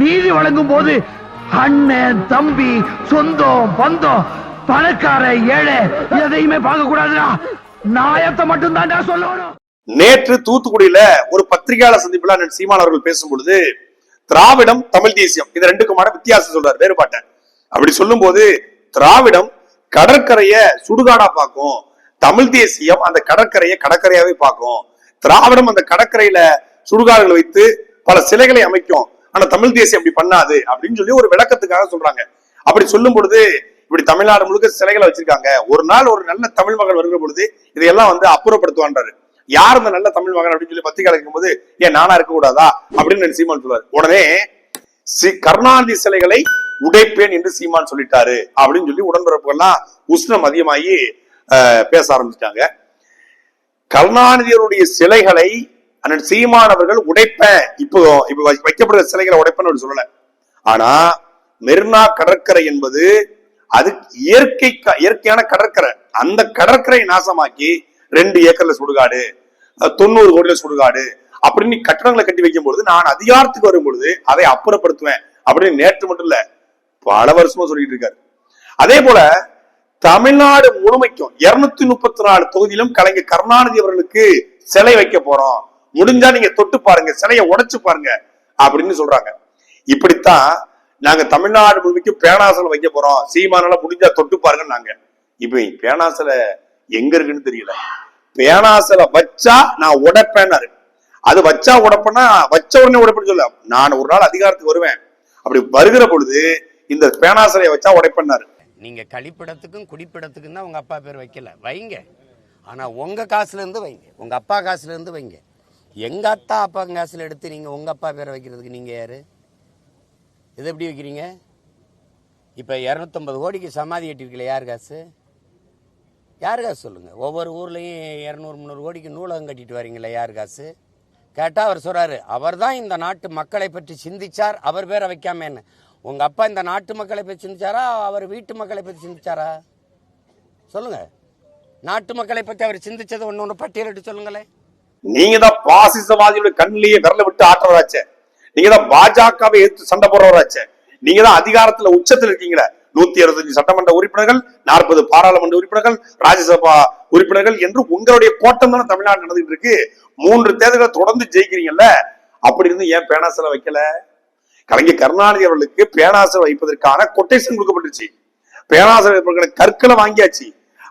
நீதி வழங்கும் போது அண்ணன் தம்பி சொந்தம் பந்தம் பணக்கார ஏழை எதையுமே பார்க்க கூடாதுடா. நாயத்தை மட்டும் தான்டா சொல்லணும். நேற்று தூத்துக்குடியில ஒரு பத்திரிகையாளர் சந்திப்புல அண்ணன் சீமான் அவர்கள் பேசும் பொழுது திராவிடம் தமிழ் தேசியம் இது ரெண்டுக்குமான வித்தியாசம் சொல்றாரு வேறுபாட்டை. அப்படி சொல்லும் போது திராவிடம் கடற்கரைய சுடுகாடா பார்க்கும் தமிழ் தேசியம் அந்த கடற்கரையை கடற்கரையாவே பார்க்கும் திராவிடம் அந்த கடற்கரையில சுடுகாடுகள் வைத்து பல சிலைகளை அமைக்கும் ஆனா தமிழ் தேசியம் அப்படி பண்ணாது அப்படின்னு சொல்லி ஒரு விளக்கத்துக்காக சொல்றாங்க. அப்படி சொல்லும் பொழுது இப்படி தமிழ்நாடு முழுக்க சிலைகளை வச்சிருக்காங்க. ஒரு நாள் ஒரு நல்ல தமிழ் மகள் வருகிற பொழுது இதையெல்லாம் வந்து அப்புறப்படுத்துவான்றாரு. யார் அந்த நல்ல தமிழ் மகன் அப்படின்னு சொல்லி பத்திரிகை போது ஏன் நானா இருக்க கூடாதா? அப்படின்னு சீமான் சொல்வார் உடனே சி- கருணாநிதி சிலைகளை உடைப்பேன் என்று சீமான் சொல்லிட்டாரு. அப்படின்னு சொல்லி உடன்பிறப்புகள்லாம் உஷ்ணம் அதிகமாகி பேச ஆரம்பிச்சிட்டாங்க. கருணாநிதியருடைய சிலைகளை அண்ணன் சீமான் அவர்கள் உடைப்பேன் இப்போ இப்ப வை- வைக்கப்படுற சிலைகளை உடைப்பேன்னு அவர் சொல்லல. ஆனா மெரினா கடற்கரை என்பது அது இயற்கை க- இயற்கையான கடற்கரை. அந்த கடற்கரை நாசமாக்கி ரெண்டு ஏக்கர்ல சுடுகாடு தொண்ணூறு கோடியில சுடுகாடு அப்படின்னு கட்டணங்களை கட்டி வைக்கும் பொழுது நான் அதிகாரத்துக்கு வரும் பொழுது அதை அப்புறப்படுத்துவேன் அப்படின்னு நேற்று மட்டும் இல்ல பல வருஷமா சொல்லிட்டு இருக்காரு. அதே போல தமிழ்நாடு முழுமைக்கும் இருநூத்தி முப்பத்தி நாலு தொகுதியிலும் கலைஞர் கருணாநிதி அவர்களுக்கு சிலை வைக்க போறோம். முடிஞ்சா நீங்க தொட்டு பாருங்க சிலையை உடைச்சு பாருங்க அப்படின்னு சொல்றாங்க. இப்படித்தான் நாங்க தமிழ்நாடு முழுமைக்கும் பேனாசலை வைக்க போறோம். சீமானால முடிஞ்சா தொட்டு பாருங்க நாங்க. இப்ப பேனாசலை எங்க இருக்குன்னு தெரியல. பேனாசலை வச்சா நான் உடைப்பேனாரு அது வச்சா உடைப்பேன்னா வச்ச உடனே உடைப்பேன்னு சொல்ல நான் ஒரு நாள் அதிகாரத்துக்கு வருவேன். அப்படி வருகிற பொழுது இந்த பேனாசலையை வச்சா உடைப்பேன்னாரு. நீங்க கழிப்பிடத்துக்கும் குடிப்பிடத்துக்கும் தான் உங்க அப்பா பேர் வைக்கல. வைங்க. ஆனா உங்க காசுல இருந்து வைங்க. உங்க அப்பா காசுல இருந்து வைங்க. எங்கள் அத்தா அப்பா காசில் எடுத்து நீங்கள் உங்கள் அப்பா பேரை வைக்கிறதுக்கு நீங்கள் யார்? இது எப்படி வைக்கிறீங்க? இப்போ இரநூத்தம்பது கோடிக்கு சமாதி கட்டிருக்கல யார் காசு யார் காசு சொல்லுங்கள் ஒவ்வொரு ஊர்லேயும் இரநூறு முந்நூறு கோடிக்கு நூலகம் கட்டிட்டு வரீங்களே யார் காசு கேட்டால் அவர் சொல்கிறாரு அவர் தான் இந்த நாட்டு மக்களை பற்றி சிந்திச்சார் அவர் பேரை வைக்காம உங்கள் அப்பா இந்த நாட்டு மக்களை பற்றி சிந்திச்சாரா? அவர் வீட்டு மக்களை பற்றி சிந்திச்சாரா? சொல்லுங்கள் நாட்டு மக்களை பற்றி அவர் சிந்திச்சது ஒன்று ஒன்று பட்டியலிட்டு சொல்லுங்களேன். நீங்க தான் பாசிசவாதியோட கண்ணிலேயே விரல விட்டு ஆட்டுறவராச்சே. நீங்க தான் பாஜகவை எதிர்த்து சண்டை போடுறவராச்சே. நீங்க தான் அதிகாரத்துல உச்சத்துல இருக்கீங்களே. நூத்தி அறுபத்தஞ்சு சட்டமன்ற உறுப்பினர்கள் நாற்பது பாராளுமன்ற உறுப்பினர்கள் ராஜ்யசபா உறுப்பினர்கள் என்று உங்களுடைய கோட்டம் தானே தமிழ்நாடு நடந்துட்டு இருக்கு. மூன்று தேர்தல்களை தொடர்ந்து ஜெயிக்கிறீங்கல்ல. அப்படி இருந்து ஏன் பேனாசலை வைக்கல? கலைஞர் கருணாநிதி அவர்களுக்கு பேனாசல் வைப்பதற்கான கொட்டேஷன் கொடுக்கப்பட்டுச்சு. பேனாசல் வைப்பதற்கான கற்களை வாங்கியாச்சு.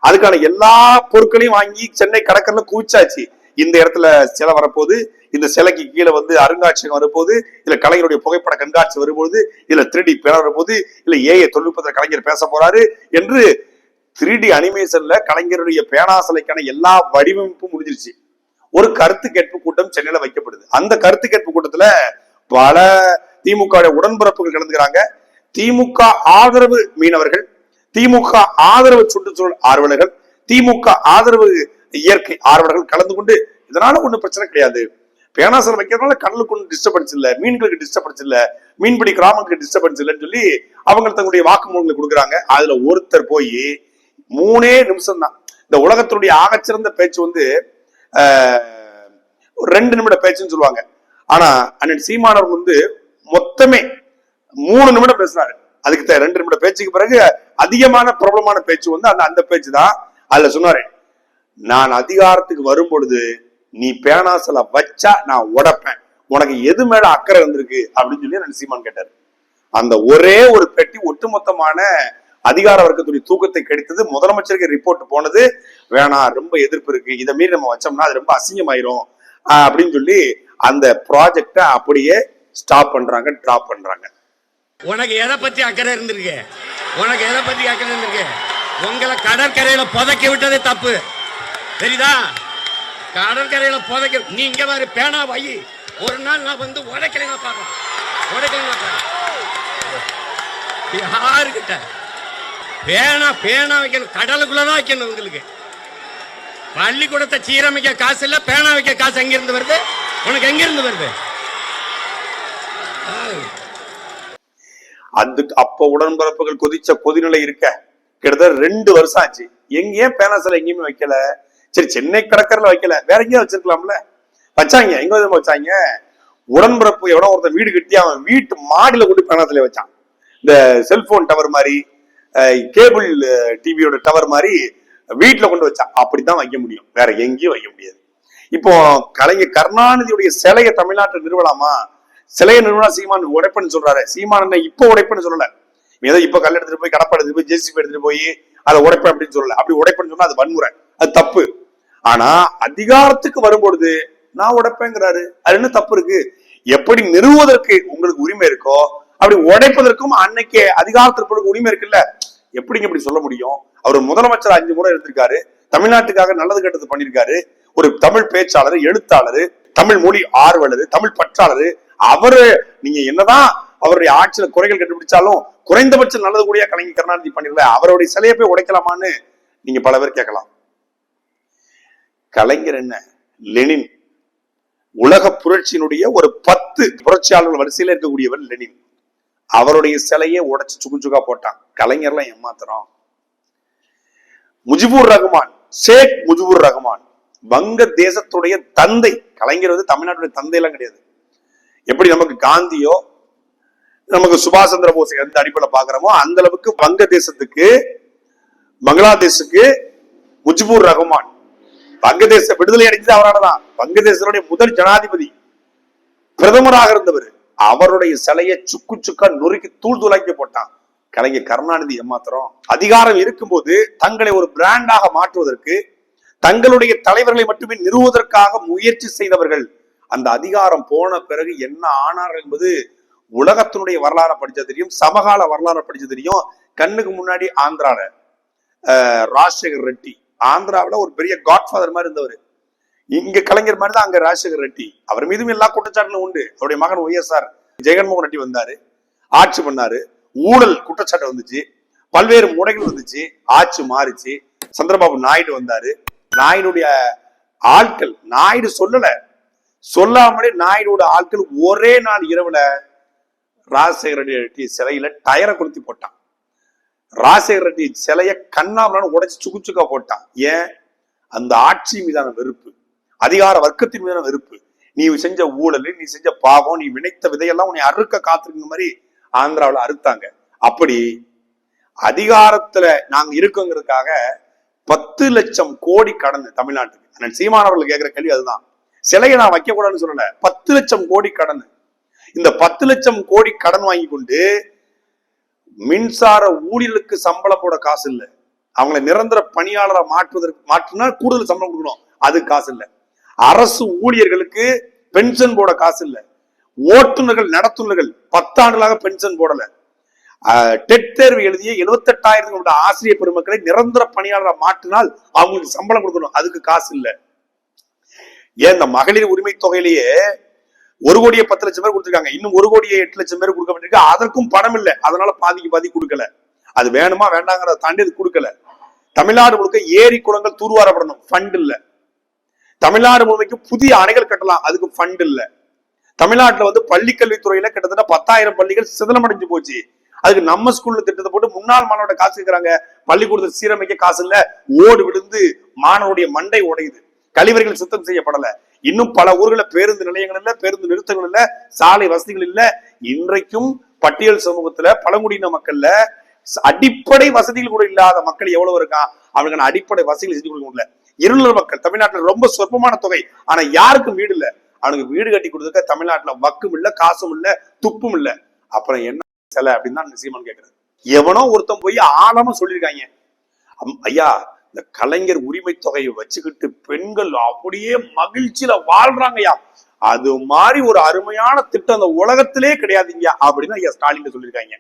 அதுக்கான எல்லா பொருட்களையும் வாங்கி சென்னை கடற்கரையில குவிச்சாச்சு. இந்த இடத்துல சிலை வரப்போகுது. இந்த சிலைக்கு கீழே வந்து அருங்காட்சியகம் வரும்போது இல்ல கலைஞருடைய புகைப்பட கண்காட்சி வரும்போது இல்ல திருடி பேர வரும்போது இல்ல ஏஐ தொழில்நுட்பத்தில் கலைஞர் பேச போறாரு என்று த்ரீடி அனிமேஷன்ல கலைஞருடைய பேனாசலைக்கான எல்லா வடிவமைப்பும் முடிஞ்சிருச்சு. ஒரு கருத்து கேட்பு கூட்டம் சென்னையில வைக்கப்படுது. அந்த கருத்து கேட்பு கூட்டத்துல பல திமுக உடன்பிறப்புகள் கலந்துக்கிறாங்க. திமுக ஆதரவு மீனவர்கள் திமுக ஆதரவு சுற்றுச்சூழல் ஆர்வலர்கள் திமுக ஆதரவு இயற்கை ஆர்வலர்கள் கலந்து கொண்டு இதனால ஒண்ணும் பிரச்சனை கிடையாது. பேனாசல் வைக்கிறதுனால கடலுக்கு ஒன்றும் டிஸ்டர்பன்ஸ் இல்ல மீன்களுக்கு டிஸ்டர்பன்ஸ் இல்லை மீன்பிடி கிராமங்களுக்கு டிஸ்டர்பன்ஸ் இல்லைன்னு சொல்லி அவங்க தங்களுடைய வாக்குமூலங்களை கொடுக்குறாங்க. அதுல ஒருத்தர் போய் மூணே நிமிஷம் தான் இந்த உலகத்தினுடைய ஆகச்சிறந்த பேச்சு வந்து ஆஹ், ஒரு ரெண்டு நிமிட பேச்சுன்னு சொல்லுவாங்க. ஆனா அண்ணன் சீமானவர் வந்து மொத்தமே மூணு நிமிடம் பேசினாரு. அதுக்கு ரெண்டு நிமிட பேச்சுக்கு பிறகு அதிகமான பிரபலமான பேச்சு வந்து அந்த அந்த பேச்சு தான் அதுல சொன்னாரு நான் அதிகாரத்துக்கு வரும் பொழுது நீ பேனாசல வச்சா நான் உடைப்பேன். உனக்கு எது மேல அக்கறை இருந்திருக்கு அப்படின்னு சொல்லி சீமான் கேட்டாரு. அந்த ஒரே ஒரு பெட்டி ஒட்டுமொத்தமான அதிகார வர்க்கத்துடைய தூக்கத்தை கெடுத்தது. முதலமைச்சருக்கு ரிப்போர்ட் போனது. வேணாம் ரொம்ப எதிர்ப்பு இருக்கு. இதை மீறி நம்ம வச்சோம்னா அது ரொம்ப அசிங்கமாயிரும். அப்படின்னு சொல்லி அந்த ப்ராஜெக்டை அப்படியே ஸ்டாப் பண்றாங்க டிராப் பண்றாங்க. உனக்கு எதை பத்தி அக்கறை இருந்திருக்கு? உனக்கு எதை பத்தி அக்கறை இருந்திருக்கு? உங்களை கடற்கரையில புதைக்க விட்டதே தப்பு. தெரியுதா? கடற்கரையில புதைக்க நீ இங்க பேனா வை ஒரு நாள் நான் வந்து உடைக்கலை நான் பார்க்கறேன் உடைக்கலை யாருக்கிட்ட? பேனா பேனா வைக்கணும். கடலுக்குள்ளதான் வைக்கணும் உங்களுக்கு. பள்ளிக்கூடத்தை சீரமைக்க காசு இல்ல பேனா வைக்க காசு எங்கிருந்து வருது? உனக்கு எங்கிருந்து வருது? அதுக்கு அப்ப உடன்பரப்புகள் கொதிச்ச கொதிநிலை இருக்க. கிட்டத்தட்ட ரெண்டு வருஷம் ஆச்சு. எங்கேயும் பேனாசில எங்கேயுமே வைக்கல. சரி சென்னை கடற்கரையில வைக்கல. வேற எங்கேயும் வச்சிருக்கலாம்ல? வச்சாங்க. எங்க விதமா வச்சாங்க? உடன்பிறப்பு எவனோ ஒருத்தன் வீடு கட்டி அவன் வீட்டு மாடியில கொண்டு பணத்துல வச்சான். இந்த செல்போன் டவர் மாதிரி கேபிள் டிவியோட டவர் மாதிரி வீட்டுல கொண்டு வச்சான். அப்படித்தான் வைக்க முடியும். வேற எங்கேயும் வைக்க முடியாது. இப்போ கலைஞர் கருணாநிதியுடைய சிலையை தமிழ்நாட்டில் நிறுவலாமா? சிலையை நிறுவனா சீமான் உடைப்புன்னு சொல்றாரு. சீமான் என்ன இப்ப உடைப்புன்னு சொல்லல. ஏதோ இப்ப கல் எடுத்துட்டு போய் கடப்பா எடுத்துட்டு போய் ஜேசிபி எடுத்துட்டு போய் அதை உடைப்பேன் அப்படின்னு சொல்லல. அப்படி உடைப்புன்னு சொன்னா அது வன்முறை. அது தப்பு. ஆனா அதிகாரத்துக்கு வரும்பொழுது நான் உடைப்பேங்கிறாரு. அது என்ன தப்பு இருக்கு? எப்படி நிறுவுவதற்கு உங்களுக்கு உரிமை இருக்கோ அப்படி உடைப்பதற்கும் அன்னைக்கு அதிகாரத்திற்கு உரிமை இருக்குல்ல? எப்படிங்க இப்படி சொல்ல முடியும்? அவர் முதலமைச்சர் அஞ்சு முறை எடுத்திருக்காரு தமிழ்நாட்டுக்காக நல்லது கெட்டது பண்ணிருக்காரு ஒரு தமிழ் பேச்சாளர் எழுத்தாளர் தமிழ் மொழி ஆர்வலர் தமிழ் பற்றாளர். அவரு நீங்க என்னதான் அவருடைய ஆட்சியில குறைகள் கண்டுபிடிச்சாலும் குறைந்தபட்சம் நல்லது கூடிய கலைஞர் கருணாநிதி பண்ணிடல அவருடைய சிலையை போய் உடைக்கலாமான்னு நீங்க பல பேர் கேட்கலாம். கலைஞர் என்ன? லெனின். உலக புரட்சியினுடைய ஒரு பத்து புரட்சியாளர்கள் வரிசையில இருக்கக்கூடியவர் லெனின். அவருடைய சிலையை உடைச்சு சுக்கு சுக்கா போட்டான். கலைஞர்லாம் ஏமாத்துறோம் முஜிபுர் ரஹ்மான் ஷேக் முஜிபுர் ரஹ்மான் வங்க தேசத்துடைய தந்தை. கலைஞர் வந்து தமிழ்நாட்டுடைய தந்தை எல்லாம் கிடையாது. எப்படி நமக்கு காந்தியோ நமக்கு சுபாஷ் சந்திர போஸ் எந்த அடிப்படையில் பாக்குறோமோ அந்த அளவுக்கு வங்க தேசத்துக்கு பங்களாதேஷுக்கு முஜிபுர் ரஹ்மான் வங்கதேச விடுதலை அடைஞ்சது அவரானதான் வங்கதேசனுடைய முதல் ஜனாதிபதி. பிரதமராக இருந்தவர். அவருடைய சிலையை சுக்கு சுக்கா நொறுக்கி தூள் தூளாக்கி போட்டான். கலைஞர் கருணாநிதி ஏமாத்திரம் அதிகாரம் இருக்கும்போது தங்களை ஒரு பிராண்டாக மாற்றுவதற்கு தங்களுடைய தலைவர்களை மட்டுமே நிறுவுவதற்காக முயற்சி செய்தவர்கள். அந்த அதிகாரம் போன பிறகு என்ன ஆனார்கள் என்பது உலகத்தினுடைய வரலாறை படிச்ச தெரியும். சமகால வரலாறை படிச்ச தெரியும். கண்ணுக்கு முன்னாடி ஆந்திரால அஹ், ராஜசேகர் ரெட்டி. ஆந்திராவுல ஒரு பெரிய காட்ஃபாதர் மாதிரி இருந்தவர். இங்க கலைஞர் மாதிரி தான் அங்க ராஜசேகர் ரெட்டி. அவர் மீதும் எல்லா குற்றச்சாட்டுகளும் உண்டு. அவருடைய மகன் ஒய்எஸ்ஆர் ஜெகன்மோகன் ரெட்டி வந்தாரு. ஆட்சி பண்ணாரு. ஊழல் குற்றச்சாட்டு வந்துச்சு. பல்வேறு முறைகள் வந்துச்சு. ஆட்சி மாறிச்சு. சந்திரபாபு நாயுடு வந்தாரு. நாயுடுடைய ஆட்கள் நாயுடு சொல்லல. சொல்லாமலே நாயுடுவோட ஆட்கள் ஒரே நாள் இரவுல ராஜசேகர ரெட்டி சிலையில டயரை கொளுத்தி போட்டான். ராஜசேகர ரெட்டி சிலையை கண்ணாமலான்னு உடைச்சு சுக்கு போட்டான். ஏன்? அந்த ஆட்சி மீதான வெறுப்பு. அதிகார வர்க்கத்தின் மீதான வெறுப்பு. நீ செஞ்ச ஊழல் நீ செஞ்ச பாவம் நீ வினைத்த விதையெல்லாம் உன்னை அறுக்க காத்திருக்கிற மாதிரி ஆந்திராவுல அறுத்தாங்க. அப்படி அதிகாரத்துல நாங்க இருக்கோங்கிறதுக்காக பத்து லட்சம் கோடி கடன் தமிழ்நாட்டுக்கு. அண்ணன் சீமான் அவர்கள் கேட்கிற கேள்வி அதுதான். சிலையை நான் வைக்க கூடாதுன்னு சொல்லல. பத்து லட்சம் கோடி கடன். இந்த பத்து லட்சம் கோடி கடன் வாங்கி கொண்டு மின்சார ஊழியர்களுக்கு சம்பளம் போட காசு இல்லை. அவங்கள நிரந்தர பணியாளரை மாற்றுவதற்கு மாற்றினா கூடுதல் சம்பளம் கொடுக்கணும். அது காசு இல்லை. அரசு ஊழியர்களுக்கு பென்ஷன் போட காசு இல்லை. ஓட்டுநர்கள் நடத்துனர்கள் பத்தாண்டுகளாக பென்ஷன் போடல. டெட் தேர்வு எழுதிய எழுபத்தெட்டாயிரத்தி ஆசிரியர் பெருமக்களை நிரந்தர பணியாளரை மாற்றினால் அவங்களுக்கு சம்பளம் கொடுக்கணும். அதுக்கு காசு இல்லை. ஏன் இந்த மகளிர் உரிமை தொகையிலேயே ஒரு கோடியே பத்து லட்சம் பேர் கொடுத்துருக்காங்க. இன்னும் ஒரு கோடியே எட்டு லட்சம் பேர் கொடுக்க வேண்டியிருக்கு. அதற்கும் பணம் இல்லை. அதனால பாதிக்கு பாதி கொடுக்கல. அது வேணுமா வேண்டாங்கிறத தாண்டி அது கொடுக்கல. தமிழ்நாடு முழுக்க ஏரி குளங்கள் தூர்வாரப்படணும். ஃபண்ட் இல்ல. தமிழ்நாடு முழுமைக்கு புதிய அணைகள் கட்டலாம். அதுக்கு ஃபண்ட் இல்ல. தமிழ்நாட்டுல வந்து பள்ளி கல்வித்துறையில கிட்டத்தட்ட பத்தாயிரம் பள்ளிகள் சிதலமடைஞ்சு போச்சு. அதுக்கு நம்ம ஸ்கூல்ல திட்டத்தை போட்டு முன்னாள் மாணவரோட காசு கேட்கறாங்க பள்ளிக்கூடத்தை சீரமைக்க காசு இல்ல. ஓடு விழுந்து மாணவருடைய மண்டை உடையுது. கழிவறைகள் சுத்தம் செய்யப்படல. இன்னும் பல ஊர்களில் பேருந்து நிலையங்கள் இல்ல பேருந்து நிறுத்தங்கள் இல்ல சாலை வசதிகள் இல்ல. இன்றைக்கும் பட்டியல் சமூகத்துல பழங்குடியின மக்கள்ல அடிப்படை வசதிகள் கூட இல்லாத மக்கள் எவ்வளவு இருக்கான் அவனுக்கான அடிப்படை வசதிகள் செஞ்சு கொடுக்க முடியல. இருளர் மக்கள் தமிழ்நாட்டுல ரொம்ப சொற்பமான தொகை. ஆனா யாருக்கும் வீடு இல்லை. அவனுக்கு வீடு கட்டி கொடுத்துக்க தமிழ்நாட்டுல வக்கும் இல்லை காசும் இல்ல துப்பும் இல்ல. அப்புறம் என்ன சிலை அப்படின்னு தான் சீமான் கேக்குறாரு. எவனோ ஒருத்தன் போய் ஆழமா சொல்லியிருக்காங்க. அம்- ஐயா இந்த கலைஞர் உரிமை தொகையை வச்சுக்கிட்டு பெண்கள் அப்படியே மகிழ்ச்சியில வாழ்றாங்கய்யா. அது மாதிரி ஒரு அருமையான திட்டம் அந்த உலகத்திலே கிடையாதுங்க அப்படின்னு ஐயா ஸ்டாலின் சொல்லியிருக்காங்க.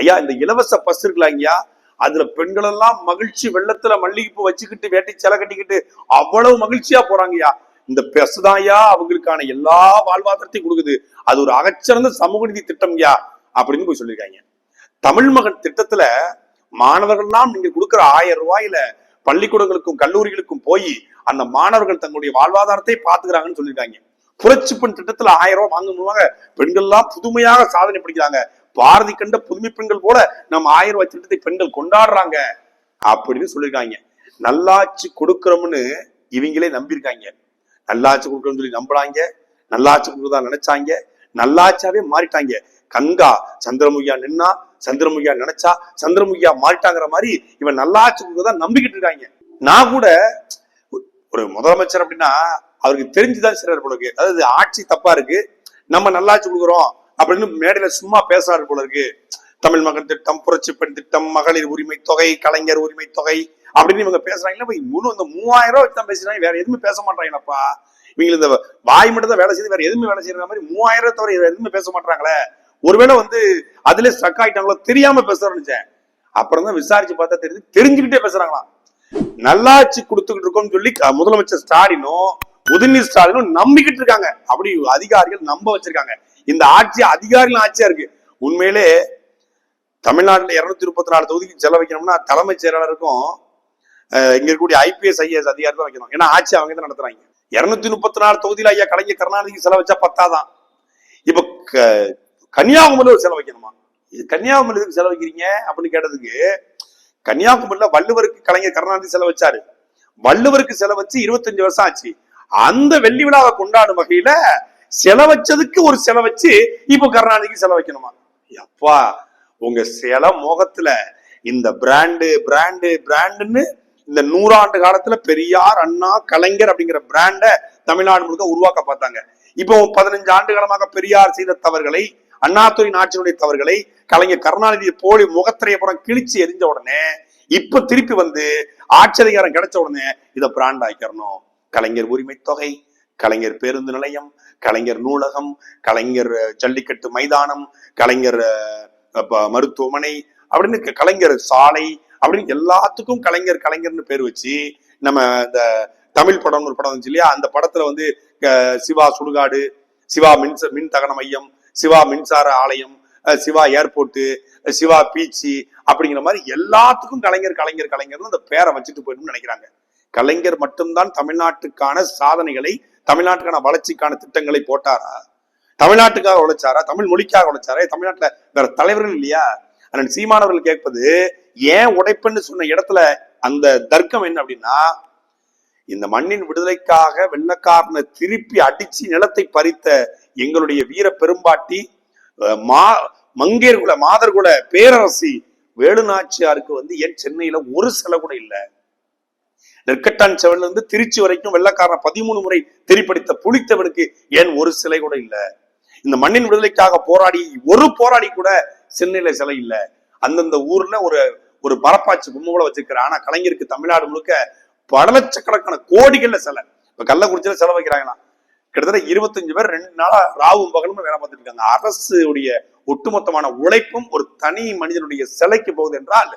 ஐயா இந்த இலவச பஸ் இருக்கலாங்கய்யா அதுல பெண்கள் எல்லாம் மகிழ்ச்சி வெள்ளத்துல மல்லிகைப்பூ வச்சுக்கிட்டு வேட்டி செலை கட்டிக்கிட்டு அவ்வளவு மகிழ்ச்சியா போறாங்கய்யா. இந்த பஸ் தான்யா அவங்களுக்கான எல்லா வாழ்வாதாரத்தையும் கொடுக்குது. அது ஒரு அகச்சிறந்த சமூக திட்டம் திட்டம்யா அப்படின்னு போய் சொல்லியிருக்காங்க. தமிழ் மகன் திட்டத்துல மாணவர்கள்லாம் நீங்க கொடுக்குற ஆயிரம் ரூபாயில பள்ளிக்கூடங்களுக்கும் கல்லூரிகளுக்கும் போய் அந்த மாணவர்கள் தங்களுடைய வாழ்வாதாரத்தை பாத்துக்கிறாங்கன்னு சொல்லியிருக்காங்க. புரட்சி பெண் திட்டத்துல ஆயிரம் ரூபாய் வாங்கணுமாக பெண்கள்லாம் புதுமையாக சாதனை படிக்கிறாங்க. பாரதி கண்ட புதுமை பெண்கள் போல நம்ம ஆயிரம் ரூபாய் திட்டத்தை பெண்கள் கொண்டாடுறாங்க அப்படின்னு சொல்லியிருக்காங்க. நல்லாட்சி கொடுக்கிறோம்னு இவங்களே நம்பியிருக்காங்க. நல்லாட்சி கொடுக்கறோம்னு சொல்லி நம்புறாங்க. நல்லாட்சி கொடுக்குறதா நினைச்சாங்க. நல்லாட்சியாவே மாறிட்டாங்க. கங்கா சந்திரமுகியா நின்னா சந்திரமுகியா நினைச்சா சந்திரமுகியா மாறிட்டாங்கிற மாதிரி இவன் நல்லாட்சி தான் நம்பிக்கிட்டு இருக்காங்க. நான் கூட ஒரு முதலமைச்சர் அப்படின்னா அவருக்கு தெரிஞ்சுதான் சிலர் போல இருக்கு. அதாவது ஆட்சி தப்பா இருக்கு. நம்ம நல்லாட்சி கொடுக்குறோம் அப்படின்னு மேடையில சும்மா பேசுறாரு போல இருக்கு. தமிழ் மகன் திட்டம் புரட்சி பெண் திட்டம் மகளிர் உரிமை தொகை கலைஞர் உரிமை தொகை அப்படின்னு இவங்க பேசுறாங்களா போய் முழு இந்த மூவாயிரம் ரூபாய் வச்சு தான் பேசுறாங்க வேற எதுவுமே பேச மாட்டாங்கப்பா இவங்க இந்த வாய் மட்டும் தான் வேலை செய்து வேற எதுவுமே வேலை செய்யற மாதிரி மூவாயிரம் தவிர எதுவுமே பேச மாட்டாங்களே ஒருவேளை வந்து அதுல ஸ்ட்ரக் ஆயிட்டாங்களோ தெரியாம பேசுறேன்னு அப்புறம் தான் விசாரிச்சு பார்த்தா தெரியுது தெரிஞ்சுக்கிட்டே பேசுறாங்களாம். நல்லாட்சி கொடுத்துக்கிட்டு இருக்கோம்னு சொல்லி முதலமைச்சர் ஸ்டாலினும் உதயநிதி ஸ்டாலினும் நம்பிக்கிட்டு இருக்காங்க. அப்படி அதிகாரிகள் நம்ப வச்சிருக்காங்க. இந்த ஆட்சி அதிகாரிகள் ஆட்சியா இருக்கு. உண்மையிலே தமிழ்நாட்டில் இருநூத்தி முப்பத்தி நாலு தொகுதிக்கு செலவைக்கணும்னா தலைமைச் செயலாளருக்கும் இங்க இருக்கக்கூடிய ஐபிஎஸ் ஐஏஎஸ் அதிகாரி தான் வைக்கணும். ஏன்னா ஆட்சி அவங்க தான் நடத்துறாங்க. இருநூத்தி முப்பத்தி நாலு தொகுதியில் ஐயா கலைஞர் கருணாநிதிக்கு செலவச்சா பத்தாதான். இப்ப க- கன்னியாகுமரியில ஒரு செலவு வைக்கணுமா? இது கன்னியாகுமரி எதுக்கு வைக்கிறீங்க அப்படின்னு கேட்டதுக்கு கன்னியாகுமரியில வள்ளுவருக்கு கலைஞர் கருணாநிதி செலவு வச்சாரு. வள்ளுவருக்கு செலவு வச்சு இருபத்தஞ்சு வருஷம் ஆச்சு. அந்த வெள்ளி விழாவை கொண்டாடும் வகையில செலவச்சதுக்கு ஒரு செலவச்சு இப்போ கருணாநிதிக்கு செலவைக்கணுமா அப்பா உங்க சில மோகத்துல இந்த பிராண்டு பிராண்டு பிராண்டுன்னு இந்த நூறாண்டு காலத்துல பெரியார் அண்ணா கலைஞர் அப்படிங்கிற பிராண்ட தமிழ்நாடு முழுக்க உருவாக்க பார்த்தாங்க. இப்போ பதினஞ்சு ஆண்டு காலமாக பெரியார் செய்த தவறுகளை அண்ணாதுரை ஆட்சியினுடைய தவறுகளை கலைஞர் கருணாநிதி போலி முகத்திரைய புறம் கிழிச்சு எரிஞ்ச உடனே இப்ப திருப்பி வந்து ஆட்சி அதிகாரம் கிடைச்ச உடனே இதை பிராண்ட் ஆக்கிடணும் கலைஞர் உரிமை தொகை கலைஞர் பேருந்து நிலையம் கலைஞர் நூலகம் கலைஞர் ஜல்லிக்கட்டு மைதானம் கலைஞர் மருத்துவமனை அப்படின்னு கலைஞர் சாலை அப்படின்னு எல்லாத்துக்கும் கலைஞர் கலைஞர்னு பேர் வச்சு நம்ம இந்த தமிழ் படம்னு ஒரு படம் வந்துச்சு இல்லையா? அந்த படத்துல வந்து சிவா சுடுகாடு சிவா மின் மின் தகன மையம் சிவா மின்சார ஆலயம் சிவா ஏர்போர்ட்டு சிவா பீச்சு அப்படிங்கிற மாதிரி எல்லாத்துக்கும் கலைஞர் கலைஞர் கலைஞர்னு அந்த பேரை வச்சுட்டு போயிடணும்னு நினைக்கிறாங்க. கலைஞர் மட்டும்தான் தமிழ்நாட்டுக்கான சாதனைகளை தமிழ்நாட்டுக்கான வளர்ச்சிக்கான திட்டங்களை போட்டாரா? தமிழ்நாட்டுக்காக உழைச்சாரா? தமிழ் மொழிக்காக உழைச்சாரா? தமிழ்நாட்டுல வேற தலைவர்கள் இல்லையா? அண்ணன் சீமானவர்கள் கேட்பது ஏன் உடைப்புன்னு சொன்ன இடத்துல அந்த தர்க்கம் என்ன அப்படின்னா இந்த மண்ணின் விடுதலைக்காக வெள்ளக்காரனை திருப்பி அடிச்சு நிலத்தை பறித்த எங்களுடைய வீர பெரும்பாட்டி மா மங்கேர்குல மாதர்குல பேரரசி வேலுநாச்சியாருக்கு வந்து ஏன் சென்னையில ஒரு சிலை கூட இல்லை. நெற்கட்டான் செவன்ல இருந்து திருச்சி வரைக்கும் வெள்ளக்காரன் பதிமூணு முறை திரிப்படித்த புலித்தவனுக்கு ஏன் ஒரு சிலை கூட இல்ல. இந்த மண்ணின் விடுதலைக்காக போராடி ஒரு போராடி கூட சென்னையில சிலை இல்ல. அந்தந்த ஊர்ல ஒரு ஒரு மரப்பாச்சி பொம்மை கூட வச்சிருக்கிற ஆனா கலைஞருக்கு தமிழ்நாடு முழுக்க பல லட்சக்கணக்கான கோடிகள்ல சிலை. இப்ப கள்ளக்குறிச்சியில செலவு வைக்கிறாங்களாம். கிட்டத்தட்ட இருபத்தஞ்சு பேர் ரெண்டு நாளா ராவும் பகலும் வேலை பார்த்துட்டு இருக்காங்க. அரசுடைய ஒட்டுமொத்தமான உழைப்பும் ஒரு தனி மனிதனுடைய சிலைக்கு போகுது என்றால்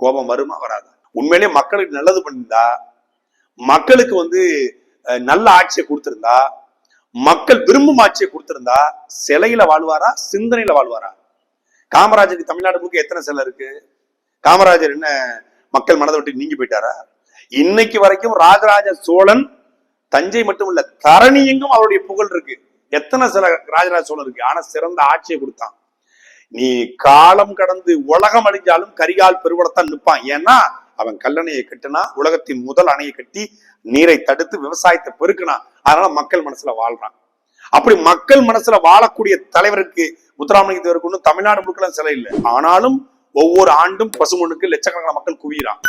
கோபம் வருமா வராது? உண்மையிலேயே மக்களுக்கு நல்லது பண்ணியிருந்தா மக்களுக்கு வந்து நல்ல ஆட்சியை கொடுத்திருந்தா மக்கள் விரும்பும் ஆட்சியை கொடுத்திருந்தா சிலையில வாழ்வாரா சிந்தனையில வாழ்வாரா? காமராஜருக்கு தமிழ்நாடு முழுக்க எத்தனை சிலை இருக்கு? காமராஜர் என்ன மக்கள் மனதை விட்டு நீங்கி போயிட்டாரா? இன்னைக்கு வரைக்கும் ராஜராஜ சோழன் தஞ்சை மட்டும் இல்ல தரணி எங்கும் அவருடைய புகழ் இருக்கு. எத்தனை சில ராஜராஜ சோழன் இருக்கு ஆனா சிறந்த ஆட்சியை கொடுத்தான். நீ காலம் கடந்து உலகம் அழிஞ்சாலும் கரிகால் பெருவடத்தான் நிற்பான். ஏன்னா அவன் கல்லணையை கட்டினா உலகத்தின் முதல் அணையை கட்டி நீரை தடுத்து விவசாயத்தை பெருக்கினான். அதனால மக்கள் மனசுல வாழ்றான். அப்படி மக்கள் மனசுல வாழக்கூடிய தலைவருக்கு முத்துராமலிங்க தேவருக்கு ஒன்றும் தமிழ்நாடு முழுக்கலாம் சிலை இல்லை. ஆனாலும் ஒவ்வொரு ஆண்டும் பசுமனுக்கு லட்சக்கணக்கான மக்கள் குவிகிறான்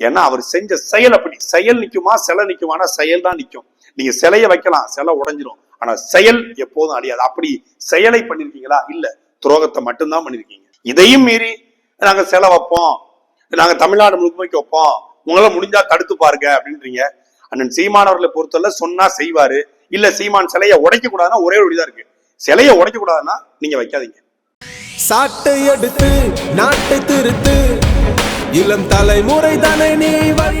ஏன்னா அவர் செஞ்ச செயல் அப்படி. செயல் நிற்குமா சிலை நிற்குமானா செயல் தான் நிற்கும் நீங்க சிலையை வைக்கலாம் சிலை உடைஞ்சிரும். ஆனா செயல் எப்போதும் அழியாது. அப்படி செயலை பண்ணிருக்கீங்களா? இல்ல. துரோகத்தை மட்டும்தான் பண்ணிருக்கீங்க. இதையும் மீறி நாங்க சிலை வைப்போம். நாங்க தமிழ்நாடு முழுமைக்கு வைப்போம். உங்களால முடிஞ்சா தடுத்து பாருங்க அப்படின்றீங்க. அண்ணன் சீமானவர்களை பொறுத்தவரை சொன்னா செய்வாரு. இல்ல சீமான் சிலையை உடைக்க கூடாதுன்னா ஒரே வழிதான் இருக்கு. சிலையை உடைக்க கூடாதுன்னா நீங்க வைக்காதீங்க. சாட்டை எடுத்து நாட்டை திருத்து. இளம் தலைமுறை தானே நீ வழி